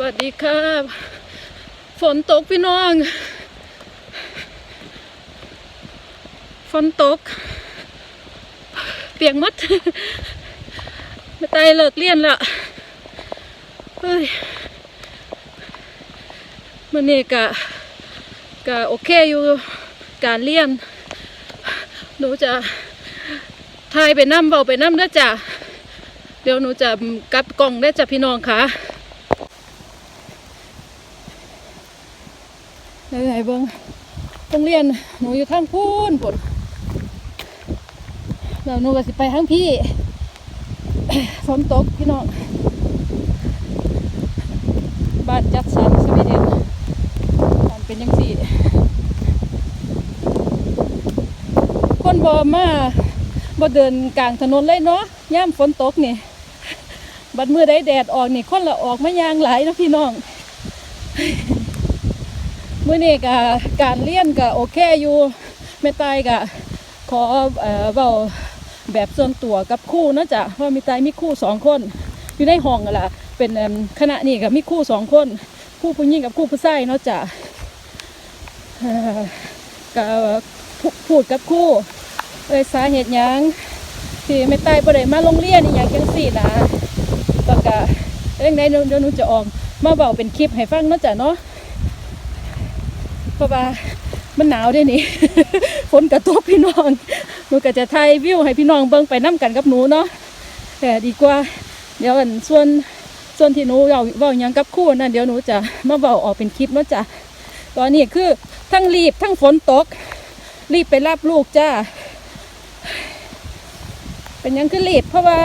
วัสดีครับฝนตกพี่น้อง ฝนตก เปียกมัดไม่ตายเลิกเรียนและเฮ้ยมันนี่กะกะโอเคอยู่การเรียนหนูจะทายไปน้ำเบาไปน้ำเด้อจ้ะเดี๋ยวหนูจะกลับกล่องได้จ้ะพี่น้องค่ะ ไหนๆเบิ้งโรงเรียนหนูอยู่ทางพูนปดแล้วหนูก็สิไปทางพี่ฝนตกพี่น้องบ้านจัดสรรสวีเดนบ้านเป็นยังสี่ คนบอมาบ่เดินกลางถนนเลยเนาะย่ามฝนตกนี่ บัดมือได้แดดออกนี่คนละออกมายางหลายนะพี่น้อง มื่อนี้กการเรียนก็โอเคอยู่แม่ตายก็ขอเอ่อเว้าแบบส่วนตัวกับคู่นะจ๊ะเพราะม่ตายมีคู่สองคน อยู่ในห้องกันล่ะเป็นคณะนี้ก็มีคู่สองคน คู่ผู้หญิงกับคู่ผู้ชายเนาะจ๊ะก็พูพูดกับคู่เอ้ยสาเหตุยังที่แม่ตายบ่ได้มาโรงเรียนอหย่างจังซี่นะแล้วก็เรื่องใดเดี๋ยวหนูจะออกมาเว้าเป็นคลิปให้ฟังเนาะจ๊ะเนาะ ราะว่ามันหนาวด้วยนี่ ฝนกระตกพี่น้องหนูก็จะถ่ายวิวให้พี่น้องเบิ่งไปน้กันกับหนูเนาะแต่ดีกว่า เดี๋ยวอันส่วนส่วนที่หนูเว้าเว้ายังกับคู่นั่นเดี๋ยวหนูจะมาเว้าออกเป็นคลิปเนาะจ้ะตอนนี้คือทั้งรีบทั้งฝนตก รีบไปรับลูกจ้าเป็นยังคือรีบเพราะว่า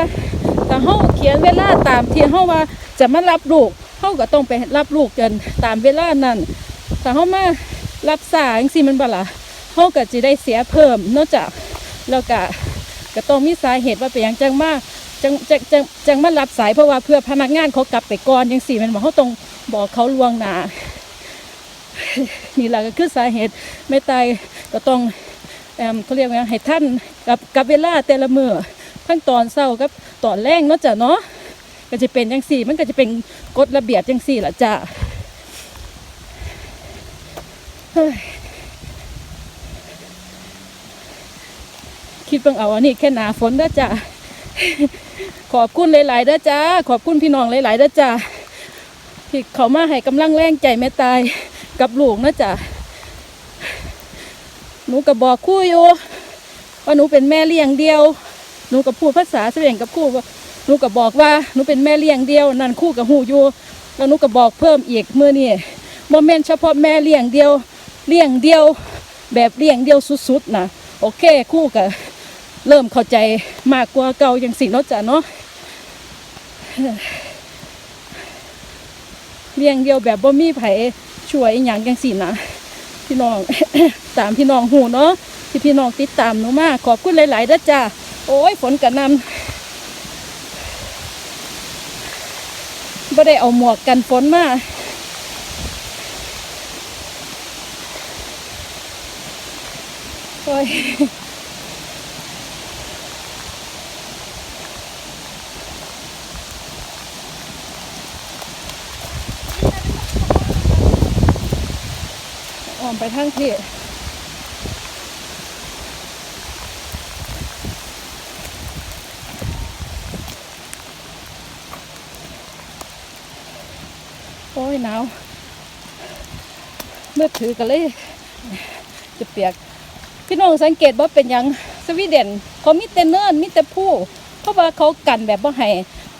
ถ้าเฮาเขียนเวลาตามที่เฮาว่าจะมารับลูกเฮาก็ต้องไปรับลูกกันตามเวลานั้นถ้าเขามา รับสายสิมันบ่ล่ะเขาก็จะได้เสียเพิ่มนอกจากแล้วก็ก็ต้องมีสาเหตุว่าเป็นอย่างจังมาจังจังจังจังมารับสายเพราะว่าเพื่อพนักงานเขากลับไปก่อนยังสี่มันบอกเขาต้องบอกเขาล่วงหน้านี่แหละก็คือสาเหตุไม่ตายก็ต้องเอิ่มเขาเรียกว่าให้ท่านกับกับเวลาแต่ละมือทั้งตอนเช้ากับตอนแรงเนาะจ้ะเนาะก็จะเป็นจังสี่ มันก็จะเป็นกฎระเบียบจังสี่ละจ้ะ คิดเบิ่งเอาอันนี้แค่หนาฝนด้จ้าขอบคุณหลายๆด้จ้าขอบคุณพี่น้องหลายๆด้จ้าที่เขามาให้กำลังแรงใจแม่ตายกับลูกนะจ้าหนูก็บบอกคู่อยู่ว่าหนูเป็นแม่เลี้ยงเดียว หนูก็พูดภาษาเสียงกับคู่ว่าหนูก็บบอกว่าหนูเป็นแม่เลี้ยงเดียว นั่นคู่กับหูอยู่แล้วหนูก็บบอกเพิ่มอีกเมื่อนี่โมเมนต์เฉพาะแม่เลี้ยงเดียว เลี้ยงเดียวแบบเลี้ยงเดียวสุดๆนะโอเคคู่กับเริ่มเข้าใจมากกว่าเก่าอย่างสิเนาะจ้ะเนาะเลี้ยงเดียวแบบบ่มีไผช่วยอหย่างจังสินะพี่น้องตามพี่น้องหูเนาะที่พี่น้องติดตามหนูมากขอบคุณหลายๆเด้จ้าโอ้ยฝนกระนำบ่ได้เอาหมวกกันฝนมา โอ้ยออมไปทางที่โอ้ยหนาวเมื่อถือกันเลย จะเปียก พี่น้องสังเกตว่าเป็นยังสวีเดนเขามีแต่เนินมีแต่ผู้เพราะว่าเขากันแบบว่าให้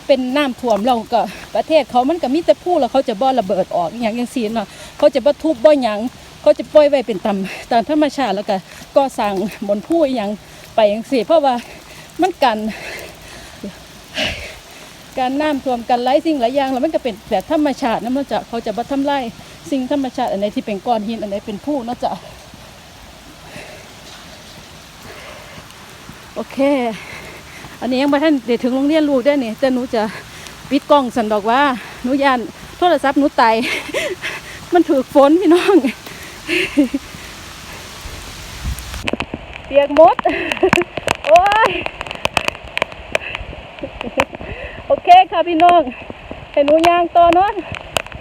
เป็นน้ำท่วมเราก็ประเทศเขามันก็มีแต่ผู้แล้วเขาจะบ่อระเบิดออกอย่างย่างซีเนาะเขาจะบ่ทุบบ่หยังเขาจะปล่อยไว้เป็นตามตามธรรมชาติแล้วก็ก็สั่งบนผู้อย่างไปอย่างซีเพราะว่ามันกันการน้ำท่วมกันไร้สิ่งหลายอย่างแล้วมันก็เป็นแบบธรรมชาตินะมันจะเขาจะบ่ทำลายสิ่งธรรมชาติอันไหนที่เป็นก้อนหินอันไหนเป็นผู้เนาะจะ โอเค อันนี้ยังไม่ทันเดี๋ยวถึงโรงเรียนลูกได้นี่แต่หนูจะปิดกล้องสันดอกว่าหนูยานโทรศัพท์หนูไตมันถือฝนพี่น้องเปียกมด โอ้ย โอเคค่ะพี่น้องให้หนูย่างต่อเนาะ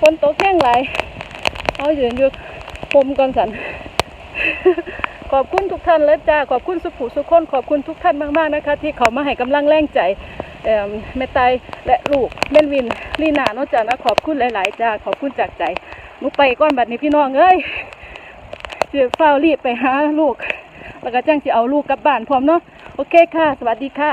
ฝนตกแห้งไหลเอาอยืนอยู่ผมก่อนสัน ขอบคุณทุกท่านและจ้าขอบคุณสุภูสุคนขอบคุณทุกท่านมากๆนะคะ ที่เขามาให้กำลังแรงใจเอ่อแม่ไตายและลูกเม่นวินลีนาเนาะจ้านะขอบคุณหลายๆจ้าขอบคุณจากใจมุกไปก้อนบัดนี้พี่น้องเอ้ยเสียเฝ้ารีบไปหาลูกแล้วก็จ้างจะเอาลูกกลับบ้านพร้อมเนาะโอเคค่ะ สวัสดีค่ะ